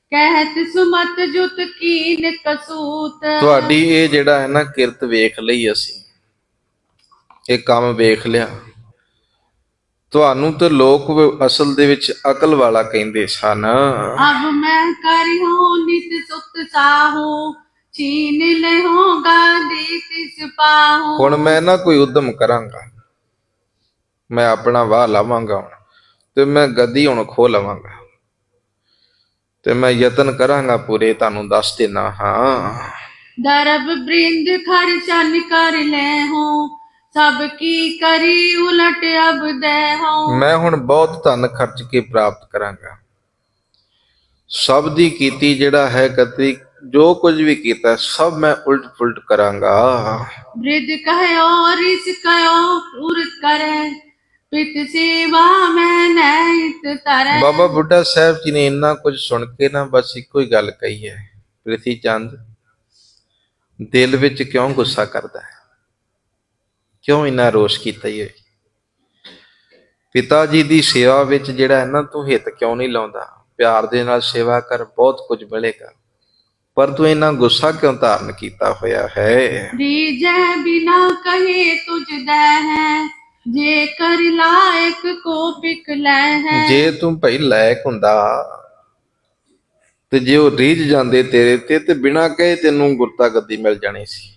S2: ਕਹਿਤ ਸੁਮਤ ਜੁਤ ਕੀਨ ਕਸੂਤ।
S1: ਤੁਹਾਡੀ ਇਹ ਜਿਹੜਾ ਹੈ ਨਾ ਕਿਰਤ ਵੇਖ ਲਈ ਅਸੀਂ। ਇਹ ਕੰਮ ਵੇਖ ਲਿਆ। ਤੁਹਾਨੂੰ ਤੇ ਲੋਕ ਅਸਲ ਦੇ ਵਿੱਚ ਅਕਲ ਵਾਲਾ ਕਹਿੰਦੇ ਸਨ।
S2: ਅਬ ਮੈਂ ਕਰਿਓ ਨਿਤ ਸੁਤ ਸਾਹੂ ਚੀਨ ਲਹੋ ਗਾਂਧੀ ਤਿਸ ਪਾਹੂ
S1: ਹੁਣ ਮੈਂ ਨਾ ਕੋਈ ਉਦਮ ਕਰਾਂਗਾ। ਮੈਂ ਆਪਣਾ ਵਾਹ ਲਾਵਾਂਗਾ ਤੇ ਮੈਂ ਗੱਦੀ ਹੁਣ ਖੋ ਲਵਾਂਗਾ। ਤੇ ਮੈਂ ਯਤਨ ਕਰਾਂਗਾ ਪੂਰੇ ਤੁਹਾਨੂੰ ਦੱਸ ਦੇਣਾ ਹਾਂ।
S2: ਦਰਬ ਬ੍ਰਿੰਦ ਖਰ ਚਨ ਕਰ ਲੈ ਹੋ ਸਭ ਕੀ ਕਰੀ ਉਲਟ ਅਬ ਦੇ ਹੋ।
S1: ਮੈਂ ਹੁਣ ਬਹੁਤ ਧਨ ਖਰਚ ਕੇ ਪ੍ਰਾਪਤ ਕਰਾਂਗਾ। ਸਭ ਦੀ ਕੀਤੀ ਜਿਹੜਾ ਹੈ ਕਤੀ ਜੋ ਕੁਝ ਵੀ ਕੀਤਾ ਸਭ ਮੈਂ ਉਲਟ ਪੁਲਟ ਕਰਾਂਗਾ।
S2: ਬ੍ਰਿਧ ਕਹਿਓ ਰਿਸ ਕਹਿਓ ਉਰਤ ਕਰੇ। ਪਿਤ ਸੇਵਾ ਮੈਂ ਨੈਤ ਤਰੇ
S1: ਬਾਬਾ ਬੁੱਢਾ ਸਾਹਿਬ ਜੀ ਨੇ ਇੰਨਾ ਕੁਝ ਸੁਣ ਕੇ ਨਾ ਬਸ ਇੱਕੋ ਹੀ ਗੱਲ ਕਹੀ ਹੈ। ਪ੍ਰਿਥੀ ਚੰਦ ਦਿਲ ਵਿੱਚ ਕਿਉਂ ਗੁੱਸਾ ਕਰਦਾ ਹੈ? ਕਿਉਂ ਇੰਨਾ ਰੋਸ਼ ਕੀਤਾ ਹੀ ਹੋਈ ਪਿਤਾ ਜੀ ਦੀ ਸੇਵਾ ਵਿੱਚ ਜਿਹੜਾ ਹੈ ਨਾ ਤੂੰ ਹਿੱਤ ਕਿਉਂ ਨਹੀਂ ਲਾਉਂਦਾ? ਪਿਆਰ ਦੇ ਨਾਲ ਸੇਵਾ ਕਰ ਬਹੁਤ ਕੁਝ ਮਿਲੇਗਾ। ਪਰ ਤੂੰ ਇਹਨਾਂ ਗੁੱਸਾ ਕਿਉਂ ਧਾਰਨ ਕੀਤਾ ਹੋਇਆ ਹੈ?
S2: ਰੀਜੈ ਬਿਨਾ ਕਹੇ ਤੁਝ ਦੈ ਹੈ ਜੇ ਕਰ ਲਾਇਕ ਕੋ ਪਿਕ ਲੈ ਹੈ।
S1: ਜੇ ਤੂੰ ਭਈ ਲਾਇਕ ਹੁੰਦਾ ਤੇ ਜੇ ਉਹ ਰੀਝ ਜਾਂਦੇ ਤੇਰੇ ਤੇ ਤੇ ਬਿਨਾ ਕਹੇ ਤੈਨੂੰ ਗੁਰਤਾ ਗੱਦੀ ਮਿਲ ਜਾਣੀ ਸੀ।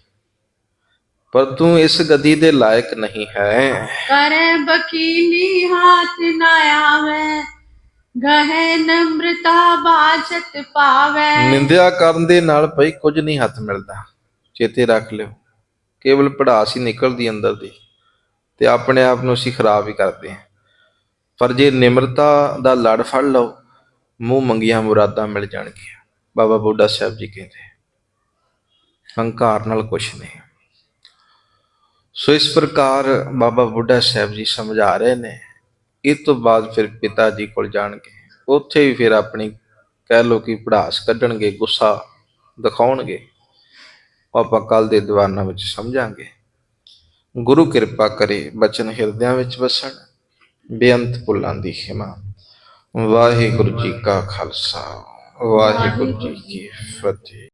S1: ਪਰ ਤੂੰ ਇਸ ਗੱਦੀ ਦੇ ਲਾਇਕ ਨਹੀਂ ਹੈ।
S2: ਕਰੈ ਬਕੀਲੀ ਹੱਥ ਨਾ ਆਵੇ ਗਹਿ ਨਮ੍ਰਿਤਾ ਬਾਜਤ ਪਾਵੇ।
S1: ਨਿੰਦਿਆ ਕਰਨ ਦੇ ਨਾਲ ਭਈ ਕੁਝ ਨਹੀਂ ਹੱਥ ਮਿਲਦਾ। ਚੇਤੇ ਰੱਖ ਲਿਓ, ਕੇਵਲ ਪੜਾਸ ਹੀ ਨਿਕਲਦੀ ਅੰਦਰ ਦੀ ਤੇ ਆਪਣੇ ਆਪ ਨੂੰ ਅਸੀਂ ਖਰਾਬ ਹੀ ਕਰਦੇ ਹਾਂ। ਪਰ ਜੇ ਨਿਮਰਤਾ ਦਾ ਲੜ ਫੜ ਲਓ, ਮੂੰਹ ਮੰਗੀਆਂ ਮੁਰਾਦਾਂ ਮਿਲ ਜਾਣਗੀਆਂ। ਬਾਬਾ ਬੁੱਢਾ ਸਾਹਿਬ ਜੀ ਕਹਿੰਦੇ, ਹੰਕਾਰ ਨਾਲ ਕੁਛ ਨਹੀਂ। ਸੋ ਇਸ ਪ੍ਰਕਾਰ ਬਾਬਾ ਬੁੱਢਾ ਸਾਹਿਬ ਜੀ ਸਮਝਾ ਰਹੇ ਨੇ ਇਹ ਤੋਂ ਬਾਅਦ ਫਿਰ ਪਿਤਾ ਜੀ ਕੋਲ ਜਾਣਗੇ। ਉੱਥੇ ਵੀ ਫਿਰ ਆਪਣੀ ਕਹਿ ਲੋ ਕਿ ਪੜਾਸ ਕੱਢਣਗੇ, ਗੁੱਸਾ ਦਿਖਾਉਣਗੇ। ਆਪਾਂ ਕੱਲ ਦੇ ਦੀਵਾਨਾਂ ਵਿੱਚ ਸਮਝਾਂਗੇ। ਗੁਰੂ ਕਿਰਪਾ ਕਰੇ ਬਚਨ ਹਿਰਦਿਆਂ ਵਿੱਚ ਵਸਣ, ਬੇਅੰਤ ਭੁੱਲਾਂ ਦੀ ਖਿਮਾ। ਵਾਹਿਗੁਰੂ ਜੀ ਕਾ ਖਾਲਸਾ, ਵਾਹਿਗੁਰੂ ਜੀ ਕੀ ਫਤਿਹ।